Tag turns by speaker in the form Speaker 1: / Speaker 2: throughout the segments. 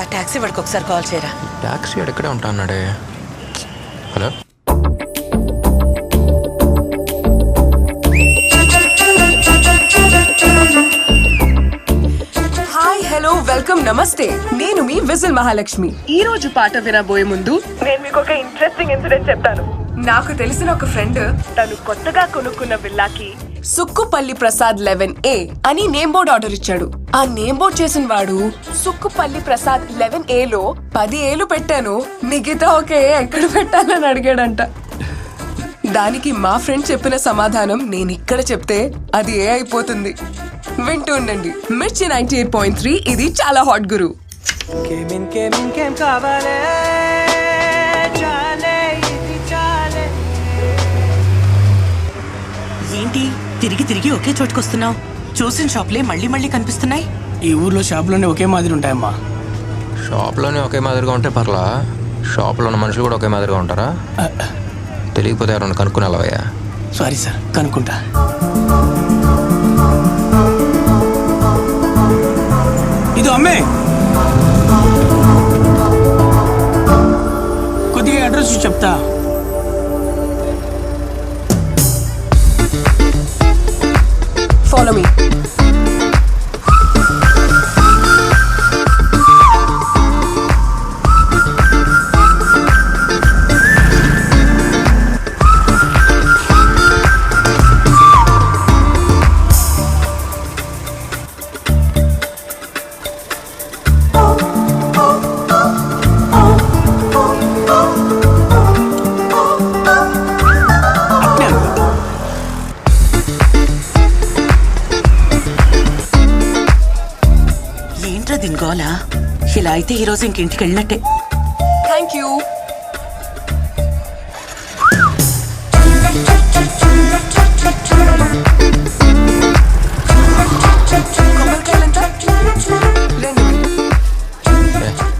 Speaker 1: ఆ టాక్సీ వాడికి ఒకసారి కాల్ చేయరా.
Speaker 2: ట్యాక్సీ ఎక్కడే ఉంటా అన్నాడే హలో?
Speaker 3: హాయ్ హలో వెల్కమ్ నమస్తే. నేను మీ విజిల్ మహాలక్ష్మి. ఈ రోజు పాట వినబోయే ముందు నేను మీకు ఒక ఇంట్రెస్టింగ్ ఇన్సిడెంట్ చెప్తాను. నాకు తెలిసిన ఒక ఫ్రెండ్ తను కొత్తగా కొనుక్కున్న విల్లాకి సుక్కుపల్లి ప్రసాద్ లెవెన్ ఏ అని నేమ్ బోర్డ్ ఆర్డర్ ఇచ్చాడు. ఆ నేమ్ బోర్డ్ చేసిన వాడు సుక్కుపల్లి ప్రసాద్ లెవెన్ ఏ లో పది ఏలు పెట్టాను. మిగతా ఒక ఏ ఎక్కడ పెట్టాలని అడిగాడంట. దానికి మా ఫ్రెండ్ చెప్పిన సమాధానం నేను ఇక్కడ చెప్తే అది ఏ అయిపోతుంది. వింటూ ఉండండి. మిర్చి నైన్టీ ఎయిట్ పాయింట్ త్రీ ఇది చాలా హాట్ గురు.
Speaker 4: కేమిన్ కేమిన్ కేమ్ కావాలే.
Speaker 1: తిరిగి తిరిగి ఒకే చోటుకొస్తున్నావు. చూసిన షాప్లే మళ్ళీ మళ్ళీ కనిపిస్తున్నాయి.
Speaker 4: ఈ ఊర్లో షాపులోనే ఒకే మాదిరి ఉంటాయమ్మా.
Speaker 2: షాప్లోనే ఒకే మాదిరిగా ఉంటే పర్లా? షాప్లో ఉన్న మనుషులు కూడా ఒకే మాదిరిగా ఉంటారా? తెలియకపోతే ఎవరైనా కనుక్కుని వెళ్ళవయ్యా?
Speaker 4: సారీ సార్ కనుక్కుంటా. ఇది అమ్మే!
Speaker 1: ఇలా అయితే ఈ రోజు ఇంక ఇంటికి వెళ్ళినట్టే
Speaker 3: థ్యాంక్ యూ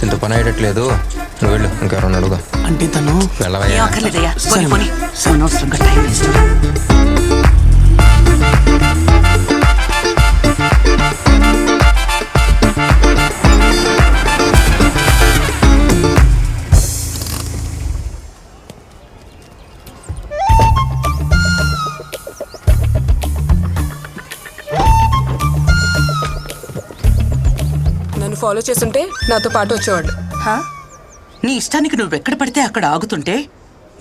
Speaker 2: దీంతో పని అయ్యేటట్లేదు. నువ్వు వెళ్ళు ఇంకెవరన్నా అడుగు.
Speaker 4: అంటే తను?
Speaker 2: వెళ్ళవయ్యా.
Speaker 1: అక్కర్లేదయ్యా పోనీ టైం వేస్ట్.
Speaker 3: ఫాలో చేస్తుంటే నాతో పాటు వచ్చేవాడు.
Speaker 1: హా? నీ ఇష్టానికి నువ్వు ఎక్కడ పడితే అక్కడ ఆగుతుంటే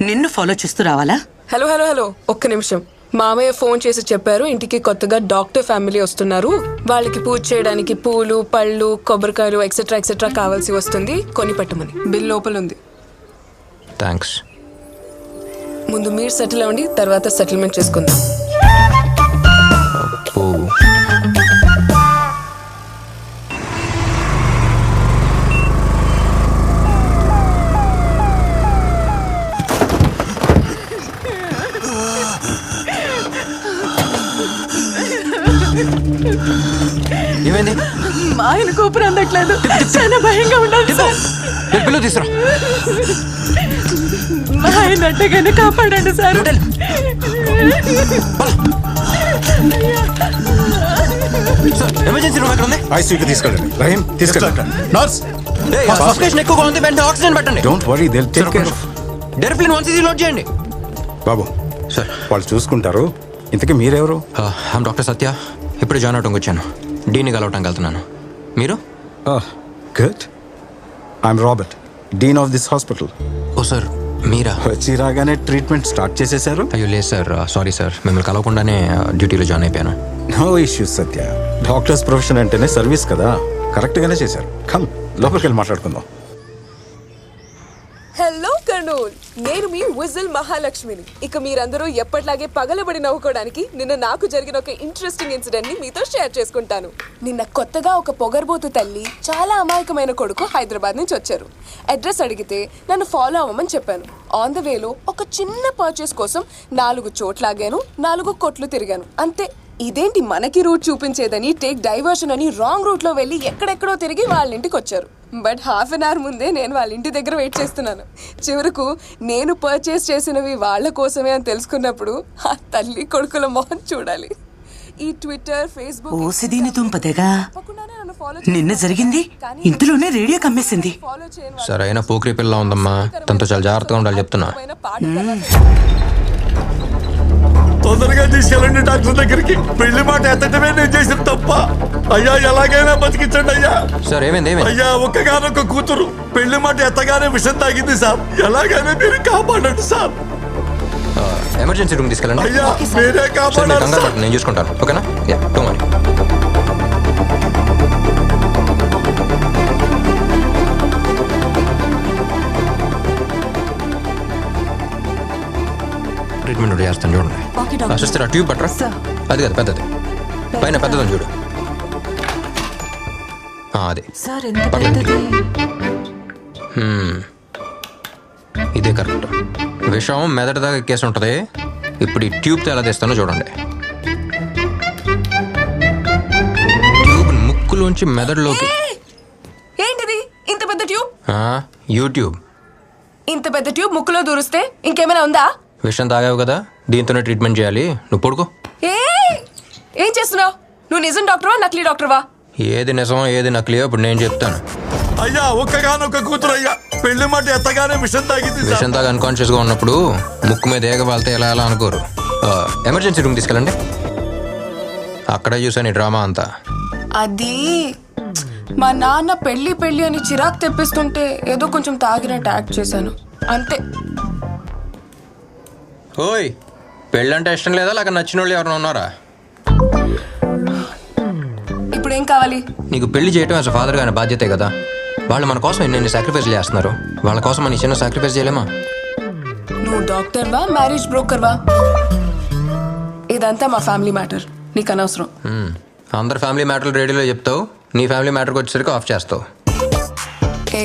Speaker 1: నిన్ను ఫాలో చేస్తూ రావాలా?
Speaker 3: Hello hello hello. ఒక్క నిమిషం. మామయ్య ఫోన్ చేసి చెప్పారు ఇంటికి కొత్తగా డాక్టర్ ఫ్యామిలీ వస్తున్నారు. వాళ్ళకి పూజ చేయడానికి పూలు పళ్ళు కొబ్బరికాయలు ఎక్సెట్రా ఎక్సెట్రా కావాల్సి వస్తుంది. కొని పెట్టమని. బిల్ లోపల ఉంది.
Speaker 2: థ్యాంక్స్
Speaker 3: ముందు మీరు సెటిల్ అవ్వండి తర్వాత సెటిల్మెంట్ చేసుకుందాం.
Speaker 2: ఏమైంది?
Speaker 3: మా ఆయన కూపర్ అందట్లేదు. చాలా భయంగా ఉండాలి
Speaker 2: తీసురా.
Speaker 3: మా ఆయన అట్టగానే కాపాడండి సార్.
Speaker 2: ఎమర్జెన్సీ రూమ్ ఎక్కడ ఉంది
Speaker 5: ఐసీయూకి తీసుకెళ్ళండి. రహీం తీసుకెళ్ళండి. నర్స్.
Speaker 2: సఫికేషన్ ఎక్కువగా ఉంది వెంటనే ఆక్సిజన్ పెట్టండి.
Speaker 5: Don't worry they take care
Speaker 2: Deriphyllin one CC load చేయండి.
Speaker 5: బాబు
Speaker 2: సార్.
Speaker 5: వాళ్ళు చూసుకుంటారు. ఇంతకీ మీరెవరు?
Speaker 2: I'm doctor Satya. ఇప్పుడు జాయిన్ అవడానికి వచ్చాను. డీని కలవటానికి వెళ్తున్నాను. మీరు?
Speaker 5: Good. I'm Robert dean of this hospital.
Speaker 2: Oh sir మీరా?
Speaker 5: వచ్చి రాగానే ట్రీట్మెంట్ స్టార్ట్ చేసేశారు?
Speaker 2: అయ్యో లేదు సార్ సారీ సార్ మిమ్మల్ని కలవకుండానే డ్యూటీలో జాయిన్ అయిపోయాను.
Speaker 5: No issues Satya. Doctors profession అంటేనే సర్వీస్ కదా. కరెక్ట్గానే చేశారు. కమ్ లోపలికి వెళ్ళి మాట్లాడుకుందాం.
Speaker 3: హలో ఆఫ్టర్నూన్ నేను మీ విజిల్ మహాలక్ష్మిని. ఇక మీరందరూ ఎప్పట్లాగే పగలబడి నవ్వుకోవడానికి నిన్న నాకు జరిగిన ఒక ఇంట్రెస్టింగ్ ఇన్సిడెంట్ని మీతో షేర్ చేసుకుంటాను. నిన్న కొత్తగా ఒక పొగర్బోతు తల్లి చాలా అమాయకమైన కొడుకు హైదరాబాద్ నుంచి వచ్చారు. అడ్రస్ అడిగితే నన్ను ఫాలో అవ్వమని చెప్పాను. ఆన్ ద వేలో ఒక చిన్న పర్చేస్ కోసం నాలుగు చోట్లాగాను నాలుగు కొట్లు తిరిగాను. అంతే. ఇదేంటి మనకి రూట్ చూపించేదని టేక్ డైవర్షన్ అని రాంగ్ రూట్లో వెళ్ళి ఎక్కడెక్కడో తిరిగి వాళ్ళ ఇంటికి వచ్చారు. బట్ హాఫ్ అన్ అవర్ ముందే నేను వాళ్ళ ఇంటి దగ్గర వెయిట్ చేస్తున్నాను. చివరకు నేను పర్చేస్ చేసినవి వాళ్ళ కోసమే అని తెలుసుకున్నప్పుడు ఆ తల్లి కొడుకుల మొహం చూడాలి. ఈ ట్విట్టర్ ఫేస్బుక్ నన్ను.
Speaker 1: జరిగింది?
Speaker 3: కానీ
Speaker 1: ఇంతలోనే రేడియో కమ్మేసింది.
Speaker 2: సరైన పోకిరి పిల్ల ఉందమ్మా. తనతో చాలా జాగ్రత్తగా ఉండాలి చెప్తున్నా.
Speaker 6: తొందరగా తీసుకెళ్ళండి డాక్టర్ దగ్గరికి. పెళ్ళి మాట ఎత్తటమే నేను చేసిన తప్ప. అయ్యా ఎలాగైనా బతికించండి అయ్యా.
Speaker 2: సార్ ఏమైంది
Speaker 6: అయ్యా ఒక్కగానొక్క కూతురు. పెళ్ళి మాట ఎత్తగానే విషం తాగింది సార్. ఎలాగైనా మీరు కాపాడండి సార్.
Speaker 2: ఎమర్జెన్సీ రూమ్ తీసుకెళ్ళండి.
Speaker 6: అయ్యా మీరే
Speaker 2: పడకండి, నేను చూసుకుంటాను. ఓకేనా? యా టూ మరి ట్రీట్మెంట్ ఒకటి చేస్తాను చూడండి సిస్టర్ ఆ ట్యూబ్ పట్టరా అది కదా పెద్దది. పైన పెద్దదని చూడు. అది. ఇదే కరెక్ట్. విషం మెదడు దాకా ఎక్కేసి ఉంటుంది. ఇప్పుడు ఈ ట్యూబ్తో ఎలా తీస్తానో చూడండి. ట్యూబ్ ముక్కులోంచి మెదడులోకి.
Speaker 3: ఏంటిది? ఇంత పెద్ద ట్యూబ్?
Speaker 2: యూట్యూబ్.
Speaker 3: ఇంత పెద్ద ట్యూబ్ ముక్కులో దూరిస్తే ఇంకేమైనా ఉందా?
Speaker 2: విషం తాగావు కదా దీంతోనే ట్రీట్మెంట్ చేయాలి. నువ్వు పడుకో.
Speaker 3: ఏ? ఏం చేస్తున్నావు? నువ్వు నిజం డాక్టర్వా నకిలీ డాక్టర్వా?
Speaker 2: ఏది నిజమో ఏది నకిలియో ఇప్పుడు నేను చెప్తాను.
Speaker 6: అయ్యా ఒక్కగానొక్క కూతురు అయ్యా. పెళ్ళి మాట ఎత్తగానే విషం తాగింది సార్
Speaker 2: విషం తాగా అన్కాన్షియస్గా ఉన్నప్పుడు ముక్కు మీద ఏగ వాళ్తే ఎలా ఎలా అనుకోరు. ఆ, ఎమర్జెన్సీ రూమ్ తీసుకెళ్ళండి. అక్కడే చూసాను ఈ డ్రామా అంతా.
Speaker 3: అది మా నాన్న పెళ్ళి పెళ్ళి అని చిరాకు తెప్పిస్తుంటే ఏదో కొంచెం తాగినట్టు యాక్ట్ చేశాను. అంతే.
Speaker 2: ఓయ్ పెళ్ళంటే ఇష్టం లేదా? లేక నచ్చిన వాళ్ళు ఎవరైనా ఉన్నారా?
Speaker 3: ఇప్పుడు ఏం కావాలి?
Speaker 2: నీకు పెళ్ళి చేయటం యాజ్ ఫాదర్ గారి బాధ్యతే కదా? వాళ్ళు మన కోసం ఎన్ని సాక్రిఫైస్ చేస్తున్నారు? వాళ్ళ కోసం మన చిన్న సాక్రిఫైస్ చేయలేమా?
Speaker 3: నువ్వు డాక్టర్వా మ్యారేజ్ బ్రోకర్వా ఇదంతా మా ఫ్యామిలీ మ్యాటర్ నీకు అనవసరం.
Speaker 2: మ్మ్. అందరు ఫ్యామిలీ మ్యాటర్లు రేడియోలో చెప్తావు. నీ ఫ్యామిలీ మ్యాటర్కి వచ్చేసరికి ఆఫ్ చేస్తావు.
Speaker 3: ఏ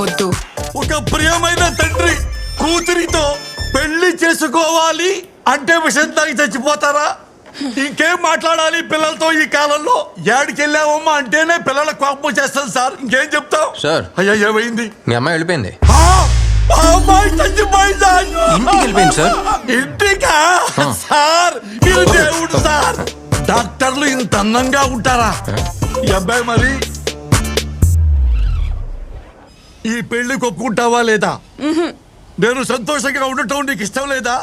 Speaker 3: వద్దు.
Speaker 6: ఒక ప్రియమైన తండ్రి కూతురితో పెళ్ళి చేసుకోవాలి అంటే విషం తాగి చచ్చిపోతారా? ఇంకేం మాట్లాడాలి పిల్లలతో ఈ కాలంలో? ఏడికి వెళ్ళావమ్మా అంటేనే పిల్లల కోపం చేస్తాం సార్. ఇంకేం చెప్తాం
Speaker 2: సార్.
Speaker 6: అయ్యా ఏమైంది?
Speaker 2: మీ అమ్మాయి వెళ్ళిపోయింది.
Speaker 6: ఆ! ఆ అమ్మాయి చచ్చిపోయిందా?
Speaker 2: ఇంటికి వెళ్ళిపోయింది సార్.
Speaker 6: ఇంటికా? సార్ దేవుడు సార్. డాక్టర్లు ఇంత అందంగా ఉంటారా? ఈ అబ్బాయి మరి ఈ పెళ్ళికి ఒప్పుకుంటావా లేదా? నేను సంతోషంగా ఉండటం నీకు ఇష్టం లేదా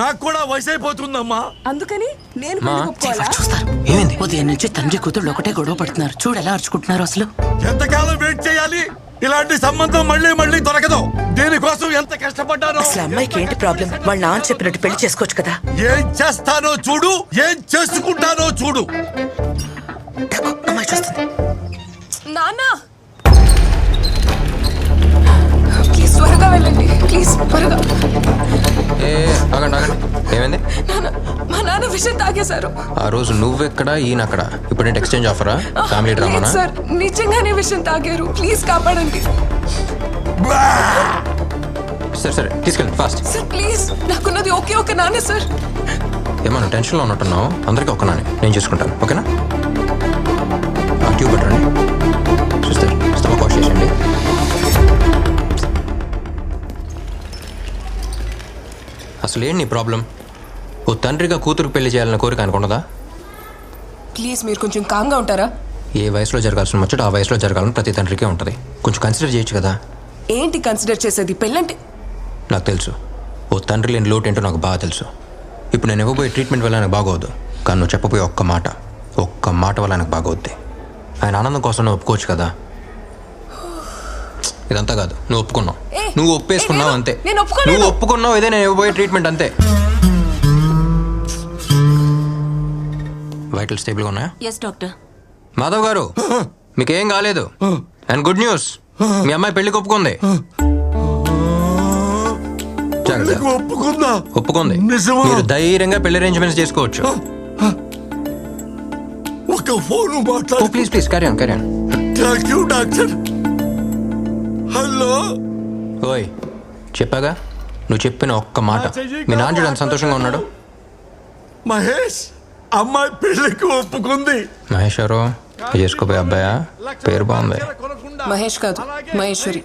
Speaker 6: నాకు కూడా వయసు అయిపోతుందమ్మా
Speaker 3: అందుకని నేను ఒప్పుకోవాలా?
Speaker 1: చూస్తారు.
Speaker 2: ఏమైంది?
Speaker 1: ఉదయం నుంచి తండ్రి కూతుళ్ళు ఒకటే గొడవ పడుతున్నారు. చూడు ఎలా అరుచుకుంటున్నారు అసలు.
Speaker 6: ఎంతకాలం వెయిట్ చేయాలి? ఇలాంటి సంబంధం మళ్ళీ మళ్ళీ దొరకదు. దీనికోసం ఎంత కష్టపడ్డానో?
Speaker 1: అసలు అమ్మాయికి ఏంటి ప్రాబ్లం? వాళ్ళ నాన్న చెప్పినట్టు పెళ్ళి చేసుకోవచ్చు కదా.
Speaker 6: ఏం చేస్తానో చూడు. ఏం చేసుకుంటానో చూడు.
Speaker 1: తక్కువ అమ్మాయి చూస్తుంది.
Speaker 3: నాన్న! ప్లీజ్ త్వరగా వెళ్ళండి. ప్లీజ్ త్వరగా.
Speaker 2: ఏ ఆగండి ఆగండి. ఏమైంది?
Speaker 3: నాన్న మా నాన్న విషయం తాగేశారు.
Speaker 2: ఆ రోజు నువ్వెక్కడ ఈయన అక్కడ ఇప్పుడు ఏంటి ఎక్స్చేంజ్ ఆఫరా ఫ్యామిలీ డ్రామానా
Speaker 3: సార్ నిజంగానే విషయం తాగారు. ప్లీజ్ కాపాడండి.
Speaker 2: సరే సరే తీసుకెళ్ళండి ఫాస్ట్
Speaker 3: సార్ ప్లీజ్ నాకున్నది ఓకే ఓకే నాన్న సార్.
Speaker 2: ఏమన్నా టెన్షన్లో ఉన్నట్టున్నావు. అందరికీ ఒక్కనానే నేను చూసుకుంటాను ఓకేనా? ఆ ట్యూబ్ పెట్టండి. సిస్టర్ స్టమక్ వాష్ చేసేయండి. అసలు ఏంటి నీ ప్రాబ్లం? ఓ తండ్రిగా కూతురు పెళ్ళి చేయాలన్న కోరిక అనుకున్నదా
Speaker 3: ప్లీజ్ మీరు కొంచెం కామ్గా ఉంటారా?
Speaker 2: ఏ వయసులో జరగాల్సిన ముచ్చట ఆ వయసులో జరగాలని ప్రతి తండ్రికే ఉంటుంది. కొంచెం కన్సిడర్ చేయొచ్చు కదా?
Speaker 3: ఏంటి కన్సిడర్ చేసేది? పెళ్ళంటే
Speaker 2: నాకు తెలుసు. ఓ తండ్రి లేని లోటు ఏంటో నాకు బాగా తెలుసు. ఇప్పుడు నేను ఇవ్వబోయే ట్రీట్మెంట్ వల్ల నాకు బాగోదు. కానీ నువ్వు చెప్పబోయే ఒక్క మాట ఒక్క మాట వల్ల నాకు బాగోద్ది. ఆయన ఆనందం కోసం నువ్వు ఒప్పుకోవచ్చు కదా? ఇదంతా కాదు. నువ్వు ఒప్పుకున్నావు. నువ్వు ఒప్పేసుకున్నావు అంతే.
Speaker 3: నేను.
Speaker 2: నువ్వు ఒప్పుకున్నావు ఇదే నేను ఇవ్వబోయే ట్రీట్మెంట్ అంతే. వైటల్ స్టేబుల్గా ఉన్నాయా?
Speaker 7: ఎస్ డాక్టర్
Speaker 2: మాధవ్ గారు మీకేం కాలేదు. అండ్ గుడ్ న్యూస్ మీ అమ్మాయి పెళ్ళికి ఒప్పుకుంది.
Speaker 6: ఒప్పుకుందా?
Speaker 2: మీరు ధైర్యంగా పెళ్ళి అరేంజ్మెంట్స్ చేసుకోవచ్చు.
Speaker 6: ఒక ఫోన్ మాట్లాడు.
Speaker 2: Please please carry on carry on
Speaker 6: thank you doctor hello
Speaker 2: ఓయ్ చెప్పాగా? నువ్వు చెప్పిన ఒక్క మాట. మీ నాన్న సంతోషంగా ఉన్నాడు.
Speaker 6: మహేష్ అమ్మాయి పెళ్ళికి ఒప్పుకుంది.
Speaker 2: మహేష్ గారు చేసుకోపోయే అబ్బాయా? పేరు బాగుంది.
Speaker 3: మహేష్ కాదు మహేశ్వరి.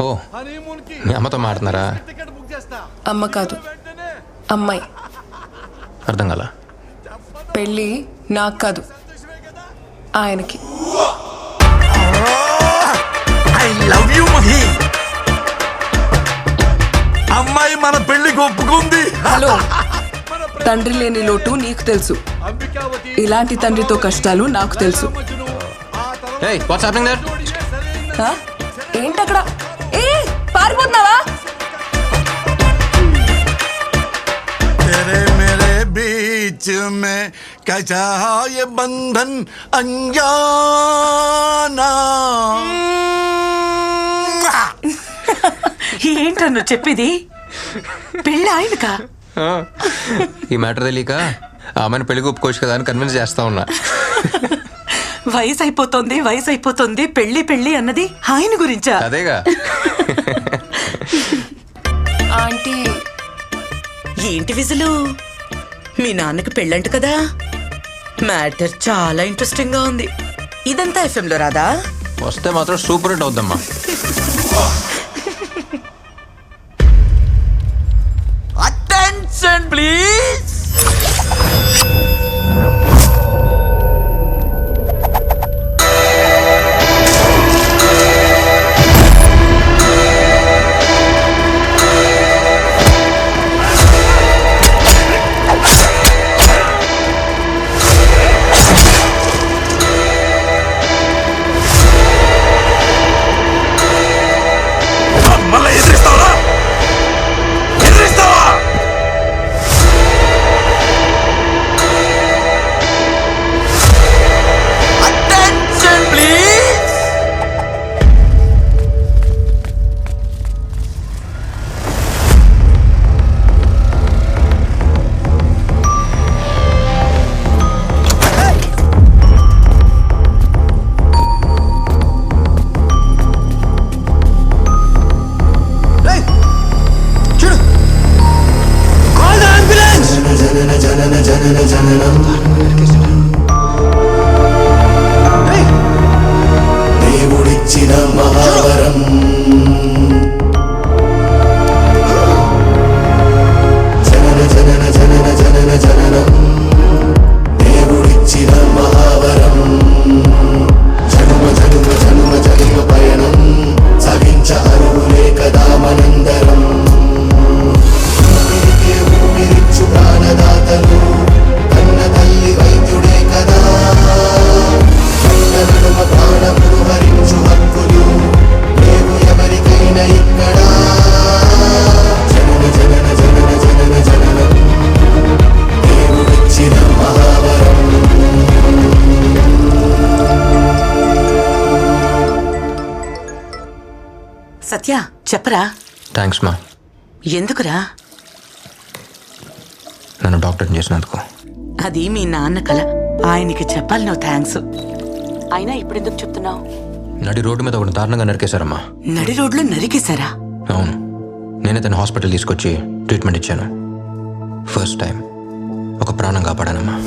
Speaker 2: ఓ మీ అమ్మతో మాట్లాడుతున్నారా?
Speaker 3: అమ్మ కాదు అమ్మాయి.
Speaker 2: అర్థం కాల?
Speaker 3: పెళ్ళి నాకు కాదు ఆయనకి.
Speaker 6: మన పెళ్లికి ఒప్పుకుంది
Speaker 3: హలో తండ్రి లేని లోటు నీకు తెలుసు ఇలాంటి తండ్రితో కష్టాలు నాకు తెలుసు
Speaker 2: ఏయ్ వాట్స్ హ్యాపెనింగ్ దేర్
Speaker 3: హ? ఏంటక్కడ ఏ పారిపోతున్నావా
Speaker 6: तेरे मेरे बीच में कैसा ये बंधन अनजाना
Speaker 1: ఏంట్రా నువ్వు చెప్పేది పెళ్ళి ఆయనకా?
Speaker 2: ఈ మ్యాటర్ తెలియక ఆమెను పెళ్ళి ఒప్పుకోవచ్చు కదా అని కన్విన్స్ చేస్తా ఉన్నా.
Speaker 1: వయసు అయిపోతుంది వయసు అయిపోతుంది పెళ్ళి పెళ్ళి అన్నది ఆయన గురించా?
Speaker 2: అదేగా.
Speaker 3: ఆంటీ
Speaker 1: ఏంటి విజులు? మీ నాన్నకి పెళ్ళంట కదా? మ్యాటర్ చాలా ఇంట్రెస్టింగ్గా ఉంది. ఇదంతా ఎఫ్ఎం లో రాదా?
Speaker 2: వస్తే మాత్రం సూపర్ హిట్ అవుద్దమ్మా. please?
Speaker 7: దేవుడిచ్చిన మహావరం జనన జనన జనన జనన జననం దేవుడిచ్చిన మహావరం జనుమ జనుమ జనుమ జనుమ పయనం సగించ అరువులే కదా మనందరం
Speaker 1: సత్య చెప్పరా?
Speaker 2: థ్యాంక్స్ మా
Speaker 1: ఎందుకురా?
Speaker 2: నన్ను డాక్టర్ చేసినందుకు.
Speaker 1: అది మీ నాన్న కల. ఆయనకి చెప్పాలి నువ్వు థ్యాంక్స్ అయినా ఇప్పుడెందుకు చెప్తున్నావు?
Speaker 2: నడి రోడ్డు మీద ఒకటి దారుణంగా నరికేశారమ్మా.
Speaker 1: నడి రోడ్లో నరికేశారా?
Speaker 2: అవును. నేనే తన హాస్పిటల్ తీసుకొచ్చి ట్రీట్మెంట్ ఇచ్చాను. ఫస్ట్ టైం ఒక ప్రాణం కాపాడానమ్మా.